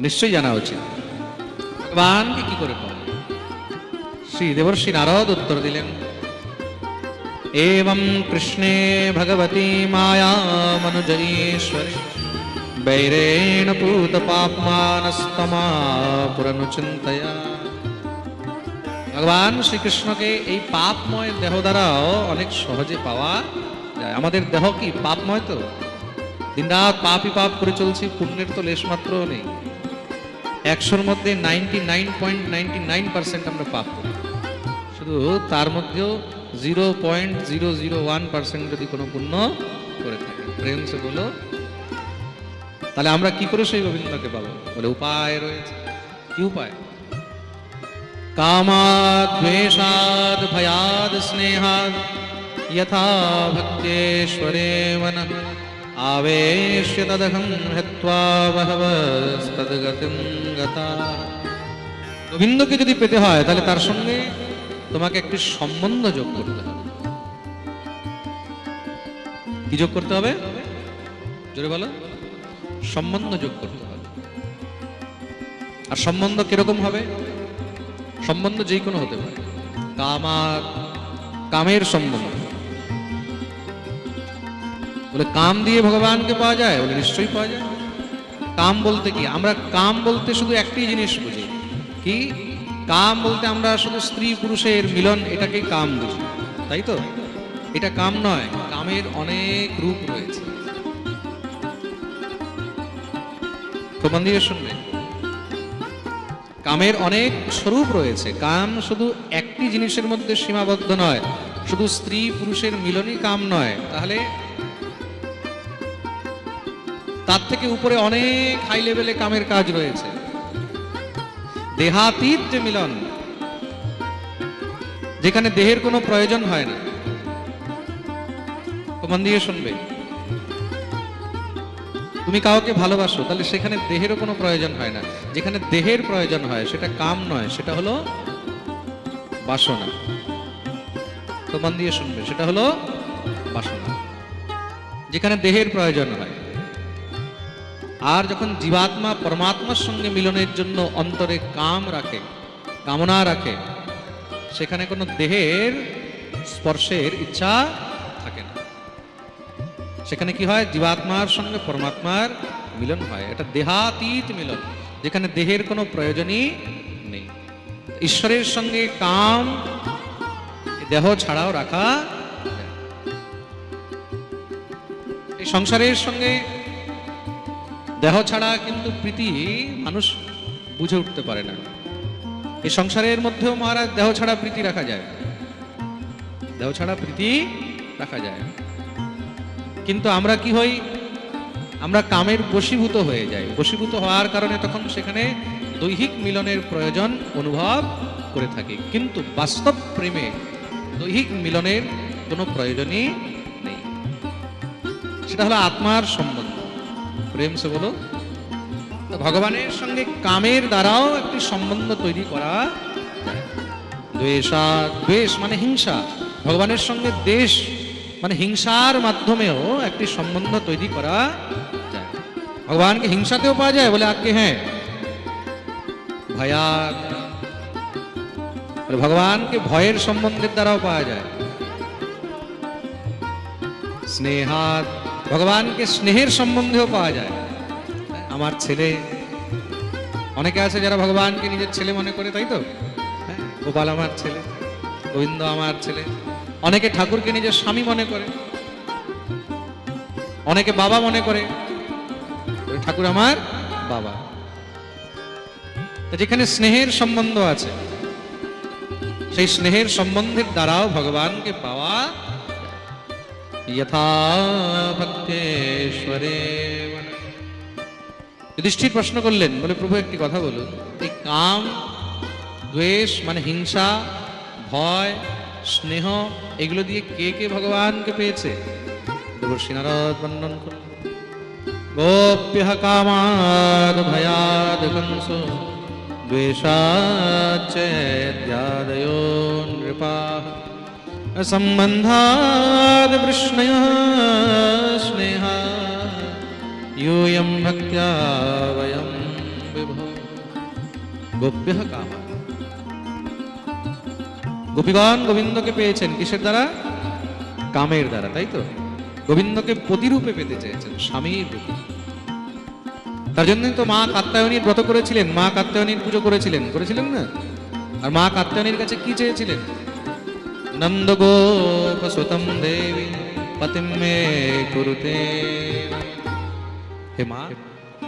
নিশ্চয়ই জানা উচিত ভগবানকে কি করে পাবো শ্রী দেবর্ষি নারদ উত্তর দিলেন एवं कृष्णे भगवती माया मनुजयेश्वरे वैरेण पूतपाप्मानस्तमा पुरनुचिन्तया ভগবান শ্রীকৃষ্ণকে এই পাপময় দেহ দ্বারাও অনেক সহজে পাওয়া যায় আমাদের দেহ কি পাপময় তো দিনরাত পাপই পাপ করে চলছি পুণ্যের তো লেশমাত্র নেই একশোর মধ্যে ninety nine point ninety nine percent আমরা পাপ করি শুধু তার মধ্যেও zero point zero zero one percent যদি কোনো পুণ্য করে থাকে প্রেম সে বলো তাহলে আমরা কি করে সেই গোবিন্দকে পাবো বলে উপায় রয়েছে কি উপায় কামাদ্বেষাদ ভয়াদ স্নেহাদ यथा भक्तेश्वरे मनः आवेश्य तदहं हत्वा बहवस्तद्गतिं गता গোবিন্দকে যদি পেতে হয় তাহলে তার সঙ্গে তোমাকে একটি সম্বন্ধ যোগ করতে হবে কি যোগ করতে হবে জোরে বলো সম্বন্ধ যোগ করতে হবে আর সম্বন্ধ কিরকম হবে সম্বন্ধ যে কোনো হতে পারে কামা কামের সম্বন্ধ বলে, কাম দিয়ে ভগবানকে পাওয়া যায়? বলে, নিশ্চয়ই পাওয়া যায়। কাম বলতে কি? আমরা কাম বলতে শুধু একটি জিনিস বুঝি। কি? কাম বলতে আমরা শুধু স্ত্রী পুরুষের মিলন এটাকেই কাম বুঝি। তাই তো? এটা কাম নয়, কামের অনেক রূপ রয়েছে। প্রমাণ দিয়ে কামের অনেক স্বরূপ রয়েছে। কাম শুধু একটি জিনিসের মধ্যে সীমাবদ্ধ নয়। শুধু স্ত্রী পুরুষের মিলনই কাম নয়। তাহলে তার থেকে উপরে অনেক হাই লেভেলে কামের কাজ রয়েছে। দেহাতীত যে মিলন, যেখানে দেহের কোনো প্রয়োজন হয় না। প্রমাণ দিয়ে শুনবে। তুমি কাউকে ভালোবাসো, তাহলে সেখানে দেহেরও কোনো প্রয়োজন হয় না। যেখানে দেহের প্রয়োজন হয়, সেটা কাম নয়, সেটা হলো বাসনা। প্রমাণ দিয়ে শুনবে, সেটা হলো বাসনা। যেখানে দেহের প্রয়োজন হয়। আর যখন জীবাত্মা পরমাত্মার সঙ্গে মিলনের জন্য অন্তরে কাম রাখে, কামনা রাখে, সেখানে কোনো দেহের স্পর্শের ইচ্ছা থাকে না। সেখানে কি হয়? জীবাত্মার সঙ্গে পরমাত্মার মিলন হয়। এটা দেহাতীত মিলন, যেখানে দেহের কোনো প্রয়োজনই নেই। ঈশ্বরের সঙ্গে কাম, দেহ ছাড়াও রাখা এই সংসারের সঙ্গে দেহ ছাড়া কিন্তু প্রীতি মানুষ বুঝে উঠতে পারে না। এই সংসারের মধ্যেও মহারাজ দেহ ছাড়া প্রীতি রাখা যায়। দেহ ছাড়া প্রীতি রাখা যায়। কিন্তু আমরা কি হই? আমরা কামের বশীভূত হয়ে যাই। বশীভূত হওয়ার কারণে তখন সেখানে দৈহিক মিলনের প্রয়োজন অনুভব করে থাকি। কিন্তু বাস্তব প্রেমে দৈহিক মিলনের কোনো প্রয়োজনই নেই। সেটা হলো আত্মার সম্বন্ধ। সে বলো। তো ভগবানের সঙ্গে কামের দ্বারাও একটি সম্বন্ধ তৈরি করা। দ্বেষা, দ্বেষ মানে হিংসা। ভগবানের সঙ্গে দেশ মানে হিংসার মাধ্যমেও একটি সম্বন্ধ তৈরি করা। যায় ভগবানকে হিংসাতেও পাওয়া যায় বলে আজকে হ্যাঁ। ভয়াত বলে ভগবানকে ভয়ের সম্বন্ধের দ্বারাও পাওয়া যায়। স্নেহাত ভগবানকে স্নেহের সম্বন্ধেও পাওয়া যায়। আমার ছেলে অনেকে আছে যারা ভগবানকে নিজের ছেলে মনে করে তাই তো? হ্যাঁ, গোপাল আমার ছেলে গোবিন্দ আমার ছেলে অনেকে ঠাকুরকে নিজের স্বামী মনে করে অনেকে বাবা মনে করে ঠাকুর আমার বাবা। যেখানে স্নেহের সম্বন্ধ আছে সেই স্নেহের সম্বন্ধের দ্বারাও ভগবানকে পাওয়া যথা ভক্তেশ্বরে যুধিষ্ঠির প্রশ্ন করলেন, বলে প্রভু একটি কথা বলুন। এই কাম, দ্বেষ মানে হিংসা, ভয়, স্নেহ, এগুলো দিয়ে কে কে ভগবানকে পেয়েছে? দেবর্ষী নারদ বর্ণন করলেন। গোপ্য কামাদ ভয়াদ কংস দ্বেষাচ্চয়াদയോ নৃপা সম্বন্ধাদ বৃষ্ণয় স্নেহা यूयं भक्त्या वयं বিভো গোপ্য কামা গোপীগণ গোবিন্দকে পেয়েছেন কিসের দ্বারা কামের দ্বারা তাই তো গোবিন্দকে প্রতিরূপে পেতে চেয়েছেন স্বামীর রূপে তার জন্যই তো মা কাত্যায়নীর ব্রত করেছিলেন মা কাত্যায়নীর পুজো করেছিলেন করেছিলেন না আর মা কাত্যায়নীর কাছে কি চেয়েছিলেন নন্দগোপ সুতম দেবী পতিম মে কুরুতে হে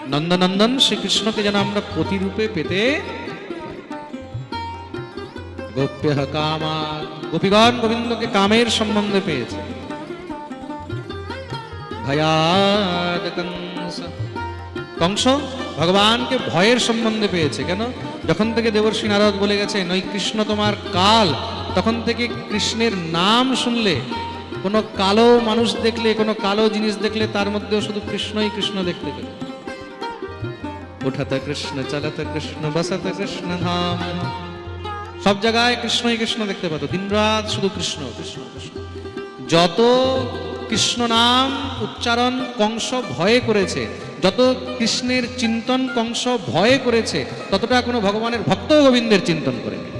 নন্দনন্দন শ্রীকৃষ্ণকে যেন আমরা প্রতিরূপে পেতে গোপ্য কামা গোপীগণ গোবিন্দকে কামের সম্বন্ধে পেয়েছে ভয়াদ কংস ভগবানকে ভয়ের সম্বন্ধে পেয়েছে কেন যখন থেকে দেবর্ষী নারদ বলে গেছে নই কৃষ্ণ তোমার কাল তখন থেকে কৃষ্ণের নাম শুনলে, কোনো কালো মানুষ দেখলে, কোনো কালো জিনিস দেখলে, তার মধ্যেও শুধু কৃষ্ণই কৃষ্ণ দেখতে পেল। উঠত কৃষ্ণ, চলত কৃষ্ণ, বসত কৃষ্ণ ধাম। সব জায়গায় কৃষ্ণই কৃষ্ণ দেখতে পেত। দিনরাত শুধু কৃষ্ণ কৃষ্ণ কৃষ্ণ। যত কৃষ্ণ নাম উচ্চারণ কংস ভয়ে করেছে, যত কৃষ্ণের চিন্তন কংস ভয়ে করেছে, ততটা কোনো ভগবানের ভক্ত গোবিন্দের চিন্তন করেনি।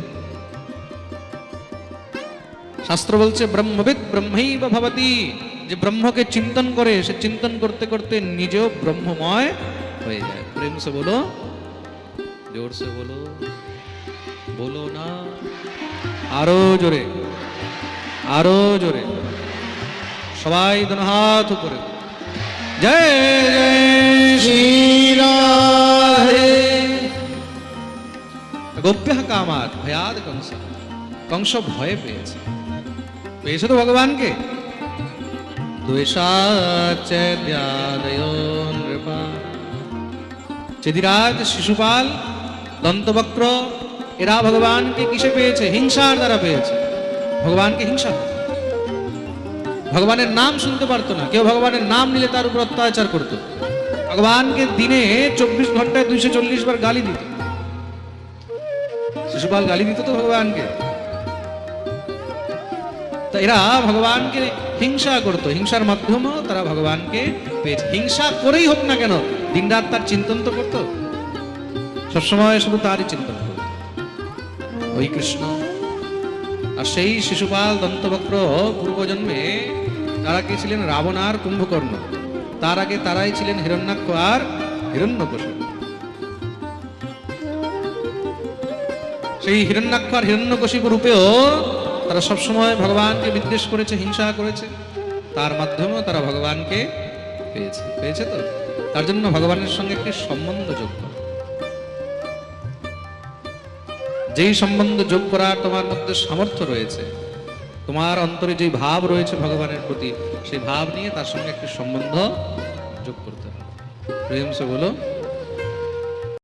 শাস্ত্র বলছে, ব্রহ্মবিদ ব্রহ্মৈব ভবতি। যে ব্রহ্মকে চিন্তন করে, সে চিন্তন করতে করতে নিজেও ব্রহ্মময় হয়ে যায়। প্রেম সে বলো, জোর সে বলো বলো না। আরও জোরে আরও জোরে। সবাই হাত উপরে। জয় জয় শ্রী গোপ্য কামাত ভয়াদ কংস। কংস ভয়ে পেয়েছে। পেয়েছে তো ভগবানকে। চেদিরাজ শিশুপাল, দন্তবক্র, এরা ভগবানকে কিসে পেয়েছে? হিংসার দ্বারা পেয়েছে। ভগবানকে হিংসা ভগবানের নাম শুনতে পারতো না। কেউ ভগবানের নাম নিলে তার উপর অত্যাচার করতো। ভগবানকে দিনে চব্বিশ ঘন্টায় দুইশো চল্লিশ বার গালি দিত। শিশুপাল গালি দিত তো ভগবানকে। তা এরা ভগবানকে হিংসা করতো, হিংসার মাধ্যমেও তারা ভগবানকে পেয়েছে। হিংসা করেই হোক না কেন, দিনরাত তার চিন্তন তো করতো। সবসময় শুধু তারই চিন্তন। করতো ওই কৃষ্ণ আর সেই শিশুপাল দন্তবক্র পূর্বজন্মে তারা কে ছিলেন রাবণ আর কুম্ভকর্ণ। তার আগে তারাই ছিলেন হিরণ্যাক্ষ আর হিরণ্যকশিপু সেই হিরণ্যাক্ষ আর হিরণ্যকশিপু রূপেও তারা সবসময় ভগবানকে বিদ্বেষ করেছে, হিংসা করেছে। তার মাধ্যমেও তারা ভগবানকে পেয়েছে। পেয়েছে তো? তার জন্য ভগবানের সঙ্গে একটি সম্বন্ধ যোগ যেই সম্বন্ধ যোগ করার তোমার মধ্যে সামর্থ্য রয়েছে, তোমার অন্তরে যেই ভাব রয়েছে ভগবানের প্রতি, সেই ভাব নিয়ে তার সঙ্গে একটি সম্বন্ধ যোগ করতে হবে। প্রেম সে বলো